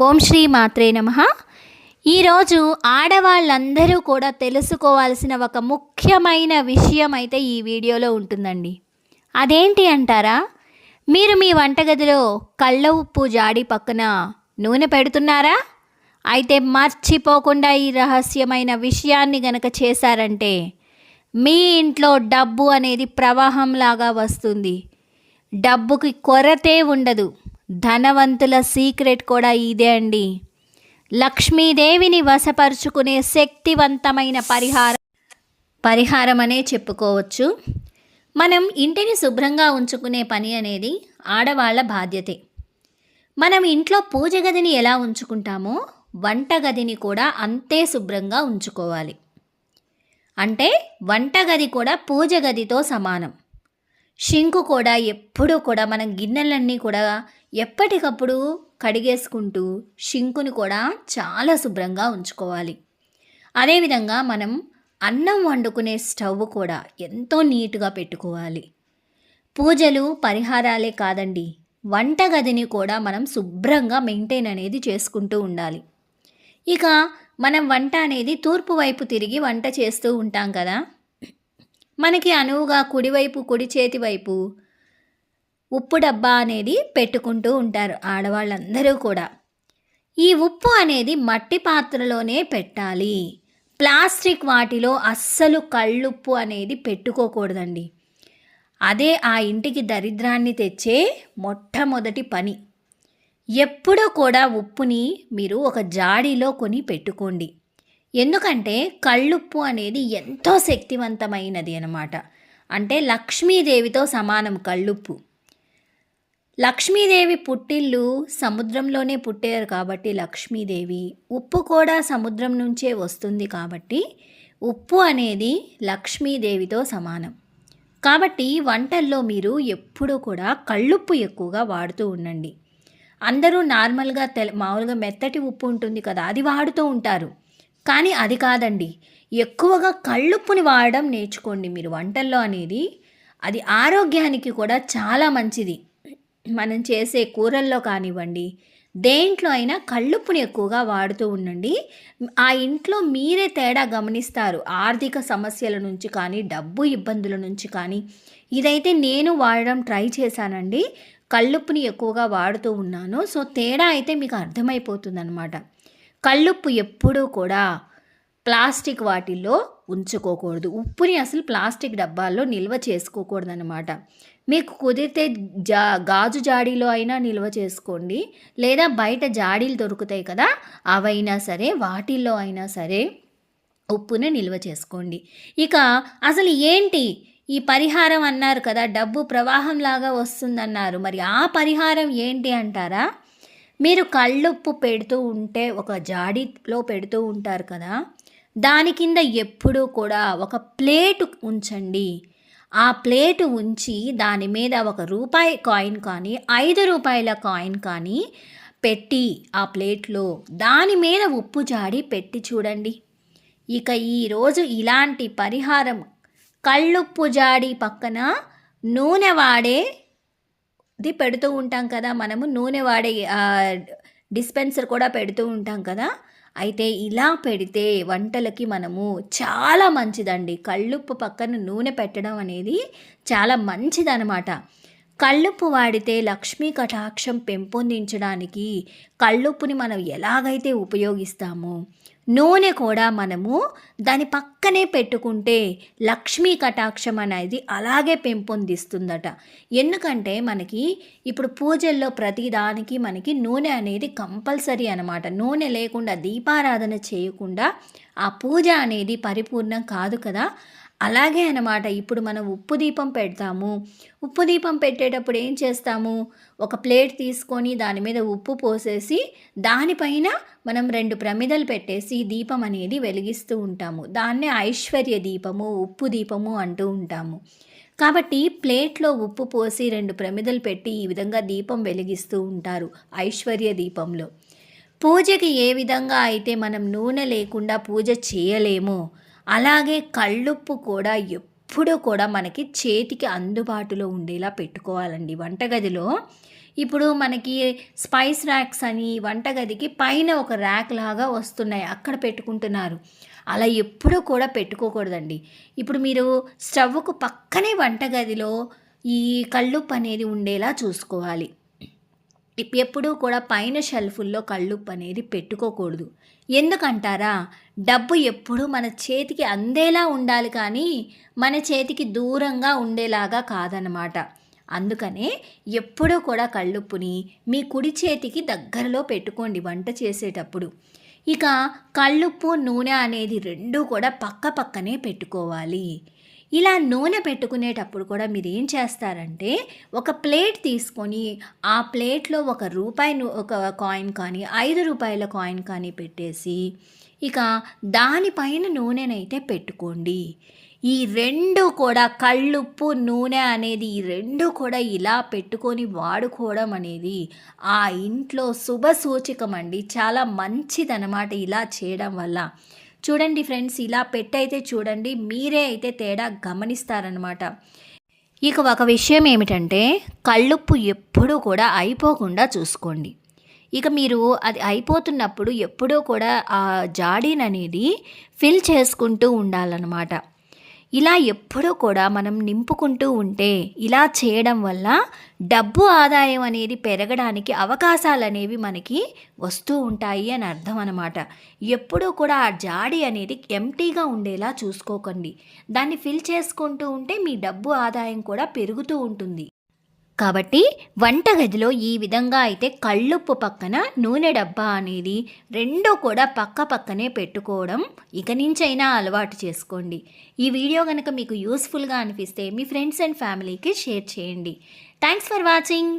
ఓం శ్రీ మాత్రే నమ. ఈరోజు ఆడవాళ్ళందరూ కూడా తెలుసుకోవాల్సిన ఒక ముఖ్యమైన విషయం అయితే ఈ వీడియోలో ఉంటుందండి. అదేంటి అంటారా? మీరు మీ వంటగదిలో కళ్ళ ఉప్పు జాడి పక్కన నూనె పెడుతున్నారా? అయితే మర్చిపోకుండా ఈ రహస్యమైన విషయాన్ని గనక చేశారంటే మీ ఇంట్లో డబ్బు అనేది ప్రవాహంలాగా వస్తుంది. డబ్బుకి కొరతే ఉండదు. ధనవంతుల సీక్రెట్ కూడా ఇదే అండి. లక్ష్మీదేవిని వశపరుచుకునే శక్తివంతమైన పరిహారం పరిహారం అనే చెప్పుకోవచ్చు. మనం ఇంటిని శుభ్రంగా ఉంచుకునే పని అనేది ఆడవాళ్ళ బాధ్యతే. మనం ఇంట్లో పూజ గదిని ఎలా ఉంచుకుంటామో వంట గదిని కూడా అంతే శుభ్రంగా ఉంచుకోవాలి. అంటే వంటగది కూడా పూజ గదితో సమానం. షింకు కూడా ఎప్పుడూ కూడా మనం గిన్నెలన్నీ కూడా ఎప్పటికప్పుడు కడిగేసుకుంటూ షింకుని కూడా చాలా శుభ్రంగా ఉంచుకోవాలి. అదేవిధంగా మనం అన్నం వండుకునే స్టవ్ కూడా ఎంతో నీట్గా పెట్టుకోవాలి. పూజలు పరిహారాలే కాదండి వంటగదిని కూడా మనం శుభ్రంగా మెయింటైన్ అనేది చేసుకుంటూ ఉండాలి. ఇక మనం వంట అనేది తూర్పు వైపు తిరిగి వంట చేస్తూ ఉంటాం కదా? మనకి అనువుగా కుడివైపు కుడి చేతి వైపు ఉప్పు డబ్బా అనేది పెట్టుకుంటూ ఉంటారు ఆడవాళ్ళందరూ కూడా. ఈ ఉప్పు అనేది మట్టి పాత్రలోనే పెట్టాలి. ప్లాస్టిక్ వాటిలో అస్సలు కళ్ళుప్పు అనేది పెట్టుకోకూడదండి. అదే ఆ ఇంటికి దరిద్రాన్ని తెచ్చే మొట్టమొదటి పని. ఎప్పుడూ కూడా ఉప్పుని మీరు ఒక జాడీలో కొని పెట్టుకోండి. ఎందుకంటే కళ్ళుప్పు అనేది ఎంతో శక్తివంతమైనది అనమాట అంటే లక్ష్మీదేవితో సమానం కళ్ళుప్పు. లక్ష్మీదేవి పుట్టిల్లు సముద్రంలోనే పుట్టారు కాబట్టి లక్ష్మీదేవి. ఉప్పు కూడా సముద్రం నుంచే వస్తుంది కాబట్టి ఉప్పు అనేది లక్ష్మీదేవితో సమానం. కాబట్టి వంటల్లో మీరు ఎప్పుడూ కూడా కళ్ళుప్పు ఎక్కువగా వాడుతూ ఉండండి. అందరూ నార్మల్గా తెల మామూలుగా మెత్తటి ఉప్పు ఉంటుంది కదా అది వాడుతూ ఉంటారు. కానీ అది కాదండి. ఎక్కువగా కళ్ళుప్పుని వాడడం నేర్చుకోండి మీరు వంటల్లో అనేది. అది ఆరోగ్యానికి కూడా చాలా మంచిది. మనం చేసే కూరల్లో కానివ్వండి దేంట్లో అయినా కళ్ళుప్పుని ఎక్కువగా వాడుతూ ఉండండి. ఆ ఇంట్లో మీరే తేడా గమనిస్తారు. ఆర్థిక సమస్యల నుంచి కానీ డబ్బు ఇబ్బందుల నుంచి కానీ. ఇదైతే నేను వాడడం ట్రై చేశానండి. కళ్ళుప్పుని ఎక్కువగా వాడుతూ ఉన్నాను. సో తేడా అయితే మీకు అర్థమైపోతుంది అనమాట కళ్ళుప్పు ఎప్పుడూ కూడా ప్లాస్టిక్ వాటిల్లో ఉంచుకోకూడదు. ఉప్పుని అసలు ప్లాస్టిక్ డబ్బాల్లో నిల్వ చేసుకోకూడదు అనమాట మీకు కుదిరితే జా గాజు జాడీలో అయినా నిల్వ చేసుకోండి. లేదా బయట జాడీలు దొరుకుతాయి కదా అవైనా సరే వాటిల్లో అయినా సరే ఉప్పుని నిల్వ చేసుకోండి. ఇక అసలు ఏంటి? ఈ పరిహారం అన్నారు కదా డబ్బు ప్రవాహంలాగా వస్తుందన్నారు. మరి ఆ పరిహారం ఏంటి అంటారా? మీరు కళ్ళుప్పు పెడుతూ ఉంటే ఒక జాడీలో పెడుతూ ఉంటారు కదా దాని కింద ఎప్పుడూ కూడా ఒక ప్లేటు ఉంచండి. ఆ ప్లేటు ఉంచి దాని మీద ఒక రూపాయి కాయిన్ కానీ ఐదు రూపాయల కాయిన్ కానీ పెట్టి ఆ ప్లేట్లో దాని మీద ఉప్పు జాడి పెట్టి చూడండి. ఇక ఈరోజు ఇలాంటి పరిహారం కళ్ళుప్పు జాడి పక్కన నూనె వాడే ఇది పెడుతూ ఉంటాం కదా మనము. నూనె వాడే డిస్పెన్సర్ కూడా పెడుతూ ఉంటాం కదా. అయితే ఇలా పెడితే వంటలకి మనము చాలా మంచిదండి. కళ్ళుప్పు పక్కన నూనె పెట్టడం అనేది చాలా మంచిదనమాట కళ్ళుప్పు వాడితే లక్ష్మీ కటాక్షం పెంపొందించడానికి కళ్ళుప్పుని మనం ఎలాగైతే ఉపయోగిస్తామో నూనె కూడా మనము దాని పక్కనే పెట్టుకుంటే లక్ష్మీ కటాక్షం అనేది అలాగే పెంపొందిస్తుందట. ఎందుకంటే మనకి ఇప్పుడు పూజల్లో ప్రతిదానికి మనకి నూనె అనేది కంపల్సరీ అనమాట నూనె లేకుండా దీపారాధన చేయకుండా ఆ పూజ అనేది పరిపూర్ణం కాదు కదా. అలాగే అనమాట ఇప్పుడు మనం ఉప్పు దీపం పెడతాము. ఉప్పు దీపం పెట్టేటప్పుడు ఏం చేస్తాము? ఒక ప్లేట్ తీసుకొని దాని మీద ఉప్పు పోసేసి దానిపైన మనం రెండు ప్రమిదలు పెట్టేసి దీపం అనేది వెలిగిస్తూ ఉంటాము. దాన్నే ఐశ్వర్య దీపము ఉప్పు దీపము అంటూ ఉంటాము. కాబట్టి ప్లేట్లో ఉప్పు పోసి రెండు ప్రమిదలు పెట్టి ఈ విధంగా దీపం వెలిగిస్తూ ఉంటారు ఐశ్వర్య దీపంలో. పూజకి ఏ విధంగా అయితే మనం నూనె లేకుండా పూజ చేయలేమో అలాగే కళ్ళుప్పు కూడా ఎప్పుడూ కూడా మనకి చేతికి అందుబాటులో ఉండేలా పెట్టుకోవాలండి వంటగదిలో. ఇప్పుడు మనకి స్పైస్ ర్యాక్స్ అని వంటగదికి పైన ఒక ర్యాక్ లాగా వస్తున్నాయి అక్కడ పెట్టుకుంటున్నారు. అలా ఎప్పుడూ కూడా పెట్టుకోకూడదండి. ఇప్పుడు మీరు స్టవ్కు పక్కనే వంటగదిలో ఈ కళ్ళుప్పు అనేది ఉండేలా చూసుకోవాలి. ఎప్పుడూ కూడా పైన షెల్ఫుల్లో కళ్ళుప్పు అనేది పెట్టుకోకూడదు. ఎందుకంటారా? డబ్బు ఎప్పుడూ మన చేతికి అందేలా ఉండాలి కానీ మన చేతికి దూరంగా ఉండేలాగా కాదనమాట అందుకనే ఎప్పుడూ కూడా కళ్ళుప్పుని మీ కుడి చేతికి దగ్గరలో పెట్టుకోండి వంట చేసేటప్పుడు. ఇక కళ్ళుప్పు నూనె అనేది రెండూ కూడా పక్క పక్కనే పెట్టుకోవాలి. ఇలా నూనె పెట్టుకునేటప్పుడు కూడా మీరు ఏం చేస్తారంటే ఒక ప్లేట్ తీసుకొని ఆ ప్లేట్లో ఒక రూపాయి ఒక కాయిన్ కానీ ఐదు రూపాయల కాయిన్ కానీ పెట్టేసి ఇక దానిపైన నూనెనైతే పెట్టుకోండి. ఈ రెండు కూడా కళ్ళుప్పు నూనె అనేది ఈ రెండు కూడా ఇలా పెట్టుకొని వాడుకోవడం అనేది ఆ ఇంట్లో శుభ సూచకం అండి. చాలా మంచిదన్నమాట ఇలా చేయడం వల్ల. చూడండి ఫ్రెండ్స్ ఇలా పెట్టయితే చూడండి మీరే అయితే తేడా గమనిస్తారనమాట ఇక ఒక విషయం ఏమిటంటే కళ్ళుప్పు ఎప్పుడూ కూడా అయిపోకుండా చూసుకోండి. ఇక మీరు అది అయిపోతున్నప్పుడు ఎప్పుడూ కూడా ఆ జాడీని అనేది ఫిల్ చేసుకుంటూ ఉండాలన్నమాట. ఇలా ఎప్పుడూ కూడా మనం నింపుకుంటూ ఉంటే ఇలా చేయడం వల్ల డబ్బు ఆదాయం అనేది పెరగడానికి అవకాశాలు అనేవి మనకి వస్తూ ఉంటాయి అని అర్థం అనమాట ఎప్పుడూ కూడా ఆ జాడి అనేది ఎంటీగా ఉండేలా చూసుకోకండి. దాన్ని ఫిల్ చేసుకుంటూ ఉంటే మీ డబ్బు ఆదాయం కూడా పెరుగుతూ ఉంటుంది. కాబట్టి వంటగదిలో ఈ విధంగా అయితే కళ్ళుప్పు పక్కన నూనె డబ్బా అనేది రెండూ కూడా పక్క పక్కనే పెట్టుకోవడం ఇక నుంచైనా అలవాటు చేసుకోండి. ఈ వీడియో కనుక మీకు యూస్ఫుల్గా అనిపిస్తే మీ ఫ్రెండ్స్ అండ్ ఫ్యామిలీకి షేర్ చేయండి. Thanks for watching